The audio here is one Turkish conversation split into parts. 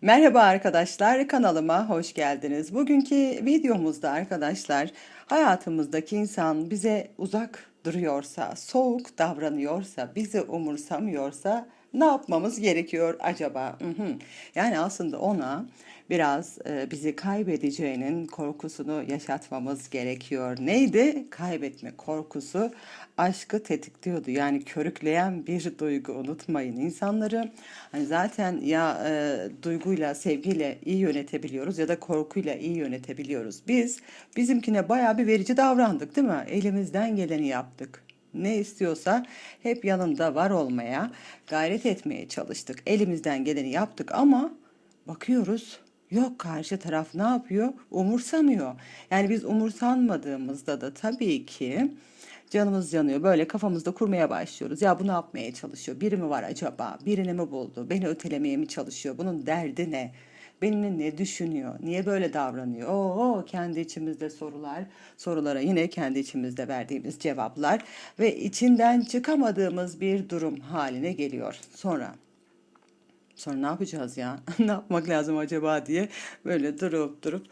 Merhaba arkadaşlar, kanalıma hoş geldiniz. Bugünkü videomuzda arkadaşlar, hayatımızdaki insan bize uzak duruyorsa, soğuk davranıyorsa, bizi umursamıyorsa ne yapmamız gerekiyor acaba? Yani aslında ona biraz e, bizi kaybedeceğinin korkusunu yaşatmamız gerekiyor. Neydi? Kaybetme korkusu aşkı tetikliyordu. Yani körükleyen bir duygu unutmayın insanları. Hani zaten ya e, duyguyla, sevgiyle iyi yönetebiliyoruz ya da korkuyla iyi yönetebiliyoruz. Biz bizimkine bayağı bir verici davrandık değil mi? Elimizden geleni yaptık ne istiyorsa hep yanında var olmaya, gayret etmeye çalıştık. Elimizden geleni yaptık ama bakıyoruz yok karşı taraf ne yapıyor? Umursamıyor. Yani biz umursanmadığımızda da tabii ki canımız yanıyor. Böyle kafamızda kurmaya başlıyoruz. Ya bu ne yapmaya çalışıyor? Biri mi var acaba? Birini mi buldu? Beni ötelemeye mi çalışıyor? Bunun derdi ne? Benimle ne düşünüyor? Niye böyle davranıyor? Oo, kendi içimizde sorular. Sorulara yine kendi içimizde verdiğimiz cevaplar ve içinden çıkamadığımız bir durum haline geliyor. Sonra Sonra ne yapacağız ya? ne yapmak lazım acaba diye böyle durup durup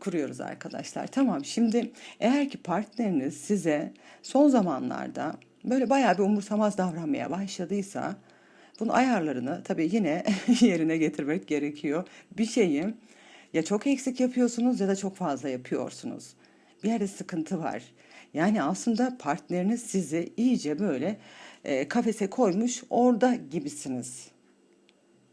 kuruyoruz arkadaşlar. Tamam şimdi eğer ki partneriniz size son zamanlarda böyle bayağı bir umursamaz davranmaya başladıysa bunun ayarlarını tabii yine yerine getirmek gerekiyor. Bir şeyi ya çok eksik yapıyorsunuz ya da çok fazla yapıyorsunuz. Bir yerde sıkıntı var. Yani aslında partneriniz sizi iyice böyle e, kafese koymuş orada gibisiniz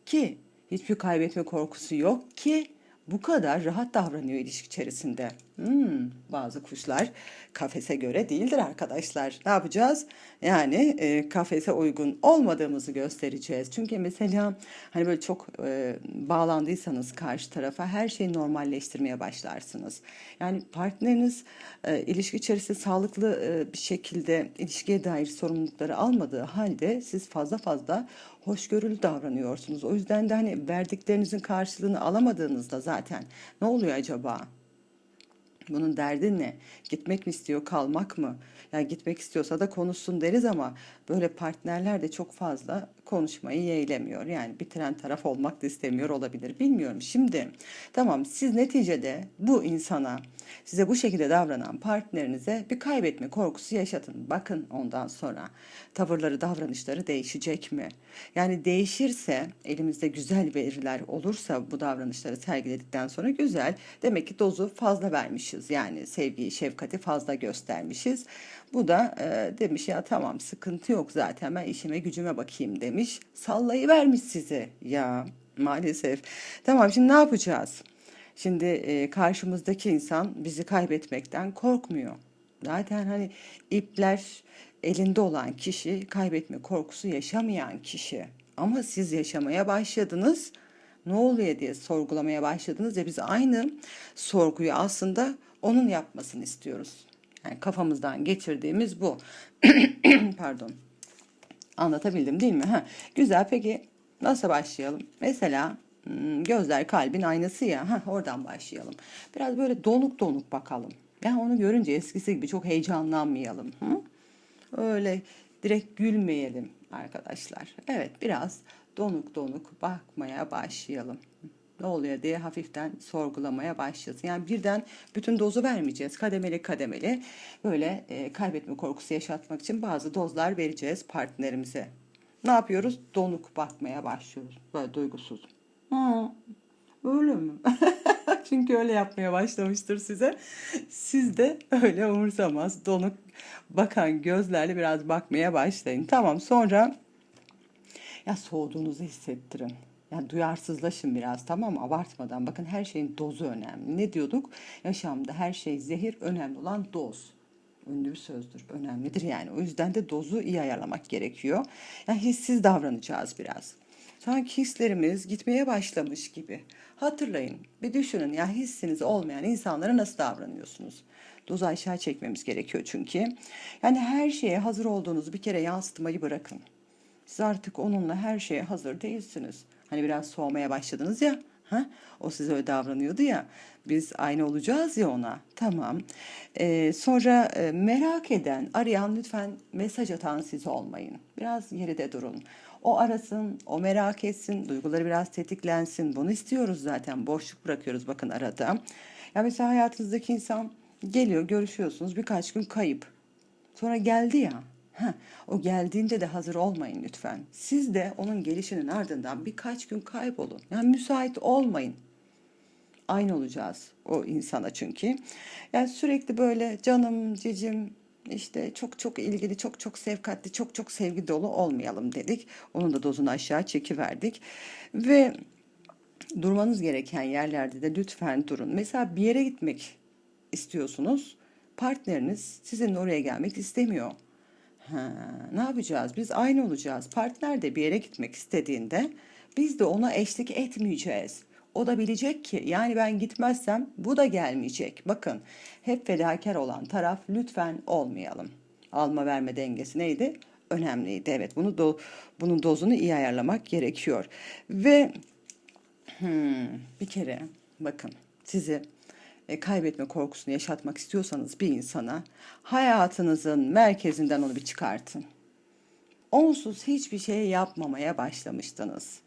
ki hiçbir kaybetme korkusu yok ki bu kadar rahat davranıyor ilişki içerisinde. Hmm, bazı kuşlar kafese göre değildir arkadaşlar. Ne yapacağız? Yani e, kafese uygun olmadığımızı göstereceğiz. Çünkü mesela hani böyle çok e, bağlandıysanız karşı tarafa her şeyi normalleştirmeye başlarsınız. Yani partneriniz e, ilişki içerisinde sağlıklı e, bir şekilde ilişkiye dair sorumlulukları almadığı halde siz fazla fazla hoşgörülü davranıyorsunuz. O yüzden de hani verdiklerinizin karşılığını alamadığınızda zaten ne oluyor acaba? Bunun derdi ne? Gitmek mi istiyor, kalmak mı? Yani gitmek istiyorsa da konuşsun deriz ama böyle partnerler de çok fazla konuşmayı yeğlemiyor. Yani bitiren taraf olmak da istemiyor olabilir. Bilmiyorum. Şimdi tamam siz neticede bu insana size bu şekilde davranan partnerinize bir kaybetme korkusu yaşatın. Bakın ondan sonra tavırları, davranışları değişecek mi? Yani değişirse elimizde güzel veriler olursa bu davranışları sergiledikten sonra güzel. Demek ki dozu fazla vermişiz. Yani sevgiyi, şefkati fazla göstermişiz. Bu da e, demiş ya tamam sıkıntı yok zaten ben işime gücüme bakayım demiş. Sallayıvermiş sizi ya maalesef. Tamam şimdi ne yapacağız? Şimdi e, karşımızdaki insan bizi kaybetmekten korkmuyor. Zaten hani ipler elinde olan kişi kaybetme korkusu yaşamayan kişi. Ama siz yaşamaya başladınız. Ne oluyor diye sorgulamaya başladınız ya biz aynı sorguyu aslında onun yapmasını istiyoruz. Yani kafamızdan geçirdiğimiz bu. Pardon. Anlatabildim değil mi? Ha, güzel. Peki nasıl başlayalım? Mesela hmm, gözler kalbin aynası ya. Ha, oradan başlayalım. Biraz böyle donuk donuk bakalım. Yani onu görünce eskisi gibi çok heyecanlanmayalım. Hı? Öyle direkt gülmeyelim arkadaşlar. Evet biraz donuk donuk bakmaya başlayalım ne oluyor diye hafiften sorgulamaya başlasın. Yani birden bütün dozu vermeyeceğiz. Kademeli kademeli böyle e, kaybetme korkusu yaşatmak için bazı dozlar vereceğiz partnerimize. Ne yapıyoruz? Donuk bakmaya başlıyoruz. Böyle duygusuz. Ha, öyle mi? Çünkü öyle yapmaya başlamıştır size. Siz de öyle umursamaz, donuk bakan gözlerle biraz bakmaya başlayın. Tamam sonra ya soğuduğunuzu hissettirin. Yani duyarsızlaşın biraz tamam mı? Abartmadan. Bakın her şeyin dozu önemli. Ne diyorduk? Yaşamda her şey zehir, önemli olan doz. Ünlü bir sözdür. Önemlidir yani. O yüzden de dozu iyi ayarlamak gerekiyor. Yani hissiz davranacağız biraz. Sanki hislerimiz gitmeye başlamış gibi. Hatırlayın, bir düşünün ya hissiniz olmayan insanlara nasıl davranıyorsunuz? Dozu aşağı çekmemiz gerekiyor çünkü. Yani her şeye hazır olduğunuzu bir kere yansıtmayı bırakın. Siz artık onunla her şeye hazır değilsiniz. Hani biraz soğumaya başladınız ya. Ha? O size öyle davranıyordu ya. Biz aynı olacağız ya ona. Tamam. Ee, sonra e, merak eden, arayan lütfen mesaj atan siz olmayın. Biraz geride durun. O arasın, o merak etsin, duyguları biraz tetiklensin. Bunu istiyoruz zaten. Boşluk bırakıyoruz bakın arada. Ya mesela hayatınızdaki insan geliyor, görüşüyorsunuz. Birkaç gün kayıp. Sonra geldi ya. O geldiğinde de hazır olmayın lütfen. Siz de onun gelişinin ardından birkaç gün kaybolun. Yani müsait olmayın. Aynı olacağız o insana çünkü. Yani sürekli böyle canım, cicim, işte çok çok ilgili, çok çok sevkatli, çok çok sevgi dolu olmayalım dedik. Onun da dozunu aşağı çekiverdik. Ve durmanız gereken yerlerde de lütfen durun. Mesela bir yere gitmek istiyorsunuz. Partneriniz sizinle oraya gelmek istemiyor. Ha, ne yapacağız? Biz aynı olacağız. Partner de bir yere gitmek istediğinde biz de ona eşlik etmeyeceğiz. O da bilecek ki yani ben gitmezsem bu da gelmeyecek. Bakın hep fedakar olan taraf lütfen olmayalım. Alma verme dengesi neydi? Önemliydi. Evet bunu do, bunun dozunu iyi ayarlamak gerekiyor. Ve hmm, bir kere bakın sizi e, kaybetme korkusunu yaşatmak istiyorsanız bir insana hayatınızın merkezinden onu bir çıkartın. Onsuz hiçbir şey yapmamaya başlamıştınız.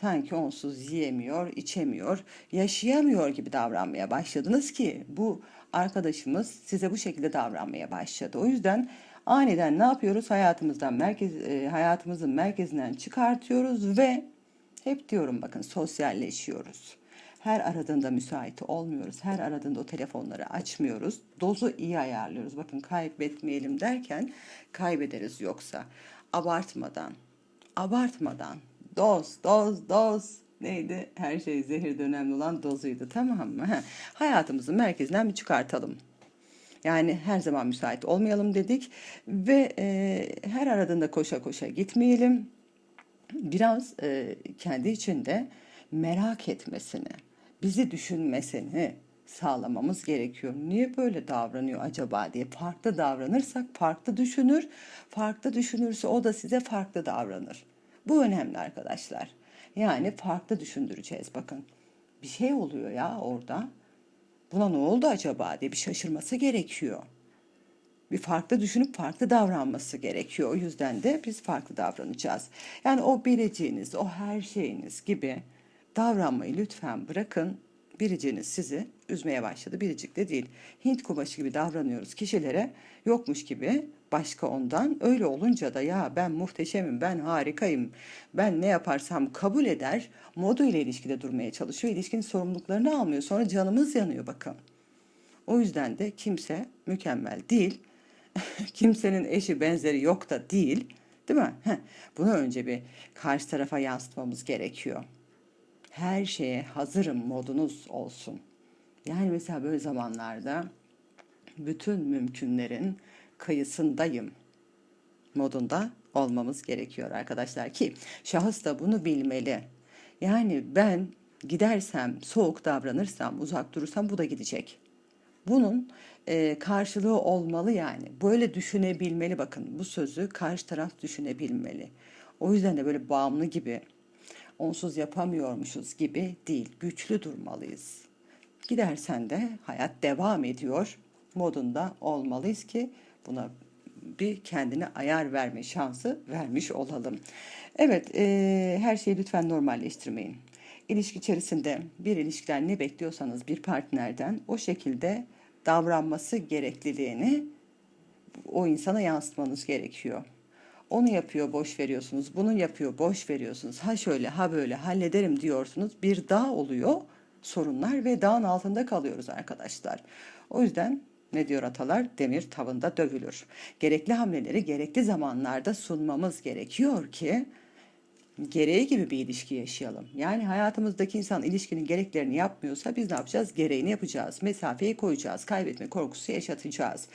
Sanki onsuz yiyemiyor, içemiyor, yaşayamıyor gibi davranmaya başladınız ki bu arkadaşımız size bu şekilde davranmaya başladı. O yüzden aniden ne yapıyoruz? Hayatımızdan merkez e, hayatımızın merkezinden çıkartıyoruz ve hep diyorum bakın sosyalleşiyoruz. Her aradığında müsait olmuyoruz. Her aradığında o telefonları açmıyoruz. Dozu iyi ayarlıyoruz. Bakın kaybetmeyelim derken kaybederiz yoksa. Abartmadan, abartmadan doz, doz, doz neydi? Her şey zehirde önemli olan dozuydu tamam mı? Hayatımızın merkezinden bir çıkartalım. Yani her zaman müsait olmayalım dedik ve e, her aradığında koşa koşa gitmeyelim. Biraz e, kendi içinde merak etmesini, bizi düşünmesini sağlamamız gerekiyor. Niye böyle davranıyor acaba diye farklı davranırsak farklı düşünür. Farklı düşünürse o da size farklı davranır. Bu önemli arkadaşlar. Yani farklı düşündüreceğiz bakın. Bir şey oluyor ya orada. Buna ne oldu acaba diye bir şaşırması gerekiyor. Bir farklı düşünüp farklı davranması gerekiyor. O yüzden de biz farklı davranacağız. Yani o bileceğiniz, o her şeyiniz gibi davranmayı lütfen bırakın. Biriciniz sizi üzmeye başladı. Biricik de değil. Hint kumaşı gibi davranıyoruz kişilere. Yokmuş gibi başka ondan. Öyle olunca da ya ben muhteşemim, ben harikayım, ben ne yaparsam kabul eder modu ile ilişkide durmaya çalışıyor. İlişkinin sorumluluklarını almıyor. Sonra canımız yanıyor bakın. O yüzden de kimse mükemmel değil. Kimsenin eşi benzeri yok da değil. Değil mi? Heh, bunu önce bir karşı tarafa yansıtmamız gerekiyor. Her şeye hazırım modunuz olsun. Yani mesela böyle zamanlarda bütün mümkünlerin kıyısındayım modunda olmamız gerekiyor arkadaşlar ki şahıs da bunu bilmeli. Yani ben gidersem, soğuk davranırsam, uzak durursam bu da gidecek. Bunun e, karşılığı olmalı yani. Böyle düşünebilmeli bakın. Bu sözü karşı taraf düşünebilmeli. O yüzden de böyle bağımlı gibi, onsuz yapamıyormuşuz gibi değil. Güçlü durmalıyız. Gidersen de hayat devam ediyor modunda olmalıyız ki buna bir kendine ayar verme şansı vermiş olalım. Evet, e, her şeyi lütfen normalleştirmeyin. İlişki içerisinde bir ilişkiden ne bekliyorsanız bir partnerden o şekilde davranması gerekliliğini o insana yansıtmanız gerekiyor. Onu yapıyor boş veriyorsunuz, bunu yapıyor boş veriyorsunuz. Ha şöyle ha böyle hallederim diyorsunuz. Bir dağ oluyor sorunlar ve dağın altında kalıyoruz arkadaşlar. O yüzden ne diyor atalar? Demir tavında dövülür. Gerekli hamleleri gerekli zamanlarda sunmamız gerekiyor ki gereği gibi bir ilişki yaşayalım. Yani hayatımızdaki insan ilişkinin gereklerini yapmıyorsa biz ne yapacağız? Gereğini yapacağız. Mesafeyi koyacağız. Kaybetme korkusu yaşatacağız.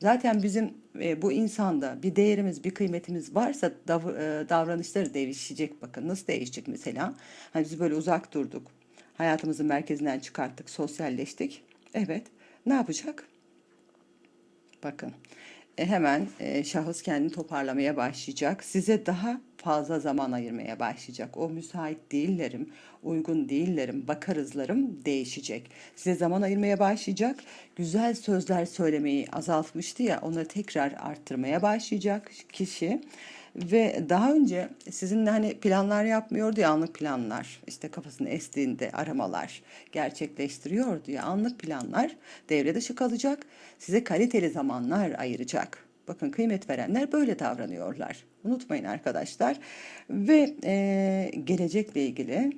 Zaten bizim e, bu insanda bir değerimiz, bir kıymetimiz varsa dav, e, davranışları değişecek. Bakın nasıl değişecek mesela? Hani biz böyle uzak durduk. Hayatımızın merkezinden çıkarttık, sosyalleştik. Evet. Ne yapacak? Bakın e, hemen e, şahıs kendini toparlamaya başlayacak. Size daha fazla zaman ayırmaya başlayacak. O müsait değillerim, uygun değillerim, bakarızlarım değişecek. Size zaman ayırmaya başlayacak. Güzel sözler söylemeyi azaltmıştı ya onları tekrar arttırmaya başlayacak kişi. Ve daha önce sizinle hani planlar yapmıyordu ya anlık planlar işte kafasını estiğinde aramalar gerçekleştiriyordu ya anlık planlar devre dışı kalacak size kaliteli zamanlar ayıracak. Bakın kıymet verenler böyle davranıyorlar. Unutmayın arkadaşlar. Ve e, gelecekle ilgili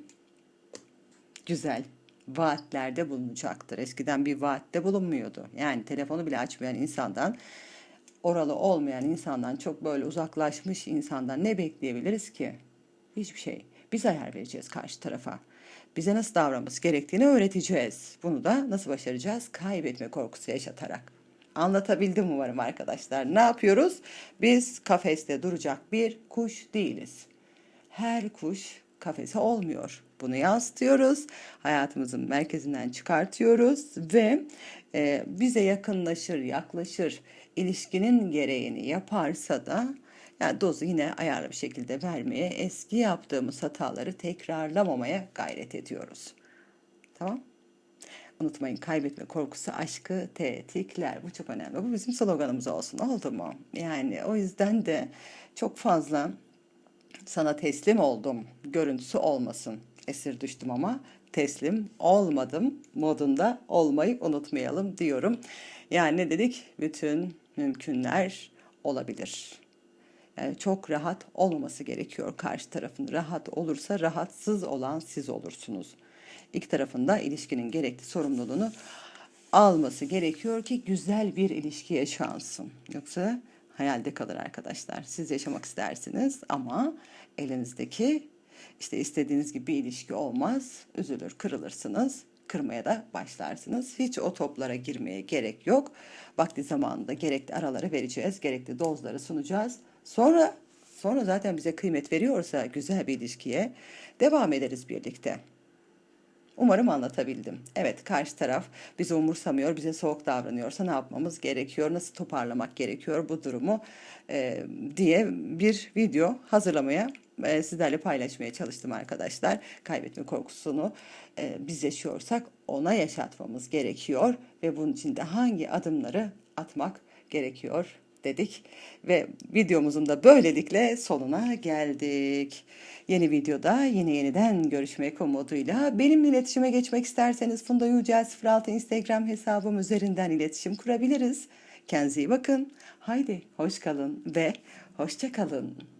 güzel vaatlerde bulunacaktır. Eskiden bir vaatte bulunmuyordu. Yani telefonu bile açmayan insandan oralı olmayan insandan çok böyle uzaklaşmış insandan ne bekleyebiliriz ki? Hiçbir şey. Biz ayar vereceğiz karşı tarafa. Bize nasıl davranması gerektiğini öğreteceğiz. Bunu da nasıl başaracağız? Kaybetme korkusu yaşatarak. Anlatabildim umarım arkadaşlar. Ne yapıyoruz? Biz kafeste duracak bir kuş değiliz. Her kuş kafese olmuyor. Bunu yansıtıyoruz. Hayatımızın merkezinden çıkartıyoruz ve e, bize yakınlaşır, yaklaşır, ilişkinin gereğini yaparsa da yani dozu yine ayarlı bir şekilde vermeye, eski yaptığımız hataları tekrarlamamaya gayret ediyoruz. Tamam? Unutmayın kaybetme korkusu aşkı tetikler. Bu çok önemli. Bu bizim sloganımız olsun. Oldu mu? Yani o yüzden de çok fazla sana teslim oldum görüntüsü olmasın. Esir düştüm ama teslim olmadım modunda olmayı unutmayalım diyorum. Yani ne dedik? Bütün mümkünler olabilir. Yani çok rahat olmaması gerekiyor karşı tarafın. Rahat olursa rahatsız olan siz olursunuz. İki tarafında ilişkinin gerekli sorumluluğunu alması gerekiyor ki güzel bir ilişki yaşansın. Yoksa hayalde kalır arkadaşlar. Siz yaşamak istersiniz ama elinizdeki işte istediğiniz gibi bir ilişki olmaz. Üzülür, kırılırsınız. Kırmaya da başlarsınız. Hiç o toplara girmeye gerek yok. Vakti zamanında gerekli araları vereceğiz. Gerekli dozları sunacağız. Sonra sonra zaten bize kıymet veriyorsa güzel bir ilişkiye devam ederiz birlikte. Umarım anlatabildim. Evet karşı taraf bizi umursamıyor, bize soğuk davranıyorsa ne yapmamız gerekiyor, nasıl toparlamak gerekiyor bu durumu e, diye bir video hazırlamaya e, sizlerle paylaşmaya çalıştım arkadaşlar. Kaybetme korkusunu e, biz yaşıyorsak ona yaşatmamız gerekiyor ve bunun için de hangi adımları atmak gerekiyor dedik ve videomuzun da böylelikle sonuna geldik. Yeni videoda yine yeniden görüşmek umuduyla benimle iletişime geçmek isterseniz Funda Yücel 06 Instagram hesabım üzerinden iletişim kurabiliriz. Kendinize iyi bakın. Haydi hoş kalın ve hoşça kalın.